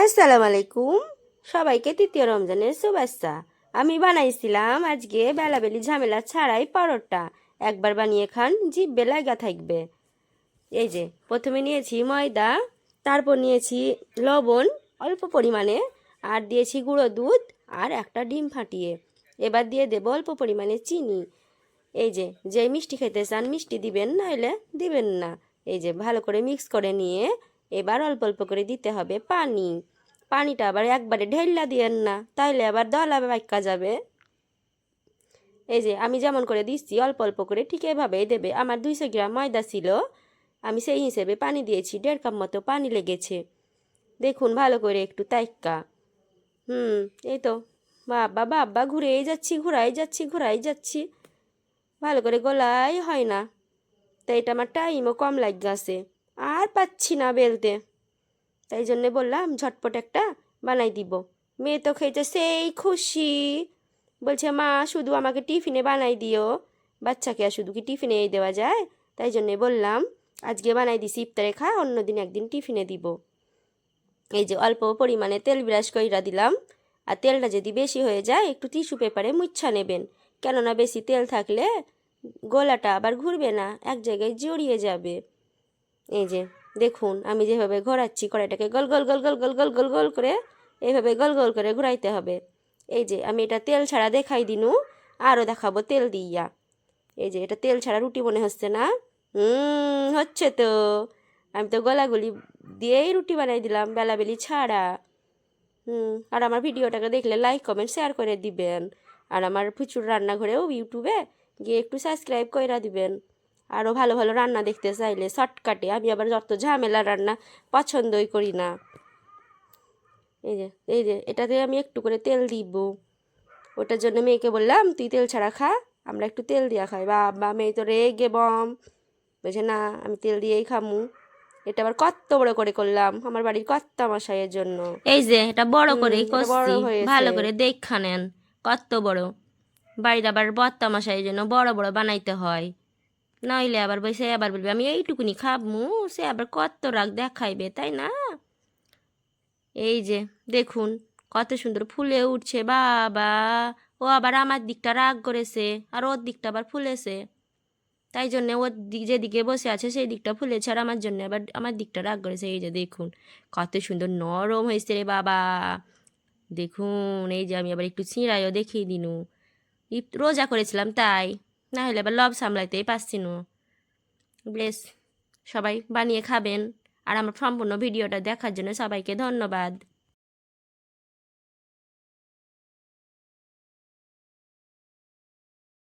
আসসালামু আলাইকুম সবাইকে তৃতীয় রমজানের শুভেচ্ছা। আমি বানাইছিলাম আজকে বেলাবেলি ঝামেলা ছাড়াই পরোটা। একবার বানিয়ে খান, জিভে লাগা থাকবে। এই যে, প্রথমে নিয়েছি ময়দা, তারপর নিয়েছি লবণ, অল্প পরিমাণে, আর দিয়েছি গুঁড়ো দুধ আর একটা ডিম ফাটিয়ে। এবার দিয়ে দেব অল্প পরিমাণে চিনি। এই যে যে মিষ্টি খেতে চান মিষ্টি দিবেন নাহলে দিবেন না। এই যে, ভালো করে মিক্স করে নিয়ে এবার অল্প অল্প করে দিতে হবে পানি। পানিটা আবার একবারে ঢেল্লা দিয়েন না, তাইলে আবার দলা বাক্কা যাবে। এই যে আমি যেমন করে দিচ্ছি, অল্প অল্প করে ঠিক এভাবেই দেবে। আমার দুইশো গ্রাম ময়দা ছিল, আমি সেই হিসেবে পানি দিয়েছি, দেড় কাপ মতো পানি লেগেছে। দেখুন ভালো করে একটু তাইক্কা। হুম, এই তো। বাবা বাবা, ঘুরেই যাচ্ছি, ঘুরাই যাচ্ছি ঘুরাই যাচ্ছি। ভালো করে গলাই হয় না, তাই এটা আমার টাইমও কম লাগছে। আর পাচ্ছি না বেলতে। তাই জন্যে বললাম, ঝটপট একটা বানাই দিব। মেয়ে তো খেয়েছে সেই খুশি। বলছে, মা, শুধু আমাকে টিফিনে বানাই দিও। বাচ্চাকে আর শুধু কি টিফিনে দেওয়া যায়? তাই জন্যে বললাম, আজকে বানাই দিছি ইফতারে খা, অন্যদিন একদিন টিফিনে দিব। এই যে অল্প পরিমাণে তেল ব্রাশ কইরা দিলাম। আর তেলটা যদি বেশি হয়ে যায়, একটু টিস্যু পেপারে মুচ্ছা নেবেন। কেননা বেশি তেল থাকলে গোলাটা আবার ঘুরবে না, এক জায়গায় জড়িয়ে যাবে। এই যে, দেখুন, আমি যেভাবে ঘোরাচ্ছি কড়াইটাকে গোল গোল গোল গোল গোল গোল গোল গোল করে এইভাবে গোল গোল করে ঘুরাইতে হবে। এই যে, আমি এটা তেল ছাড়া দেখাই দিনু, আরও দেখাবো তেল দিয়া। এই যে, এটা তেল ছাড়া রুটি মনে হচ্ছে না? হচ্ছে তো। আমি তো গলাগুলি দিয়েই রুটি বানাই দিলাম বেলাবেলি ছাড়া। হুম, আর আমার ভিডিওটাকে দেখলে লাইক, কমেন্ট, শেয়ার করে দিবেন। আর আমার প্রচুর রান্নাঘরেও ইউটিউবে গিয়ে একটু সাবস্ক্রাইব করে দিবেন। আরও ভালো ভালো রান্না দেখতে চাইলে শর্টকাটে আমি আবার যত ঝামেলা রান্না পছন্দই করি না। এই যে এই যে এটাতে আমি একটু করে তেল দিব। ওটার জন্য মেয়েকে বললাম তুই তেল ছাড়া খা আমরা একটু তেল দিয়া খাই। বাবা মেয়ে তো রেগে বম। বলছে না আমি তেল দিয়েই খামু। এটা আবার কত বড় করে করলাম আমার বাড়ির কত মশাইয়ের জন্য। এই যে এটা বড় করছি। ভালো করে দেখা নেন কত বড়। বাড়ির আবার বত্তা মশাইয়ের জন্য বড় বড় বানাইতে হয়। নইলে আবার বসে আবার বলবে, আমি এইটুকুনি খাবমু সে আবার কত রাগ দেখাইবে, তাই না? এই যে, দেখুন কত সুন্দর ফুলে উঠছে, বাবা। ও আবার আমার দিকটা রাগ করেছে, আর ওর দিকটা আবার ফুলেছে। তাই জন্যে ওর দিক যেদিকে বসে আছে সেই দিকটা ফুলেছে আর আমার জন্য আবার আমার দিকটা রাগ করেছে। এই যে, দেখুন কত সুন্দর নরম হয়েছে রে বাবা। দেখুন এই যে, আমি আবার একটু ছিঁড়াইও দেখিয়ে দিনু। রোজা করেছিলাম তাই। না হলে আবার লব সামলাইতেই পারছি না। ব্লেস, সবাই বানিয়ে খাবেন। আর আমার সম্পূর্ণ ভিডিওটা দেখার জন্য সবাইকে ধন্যবাদ।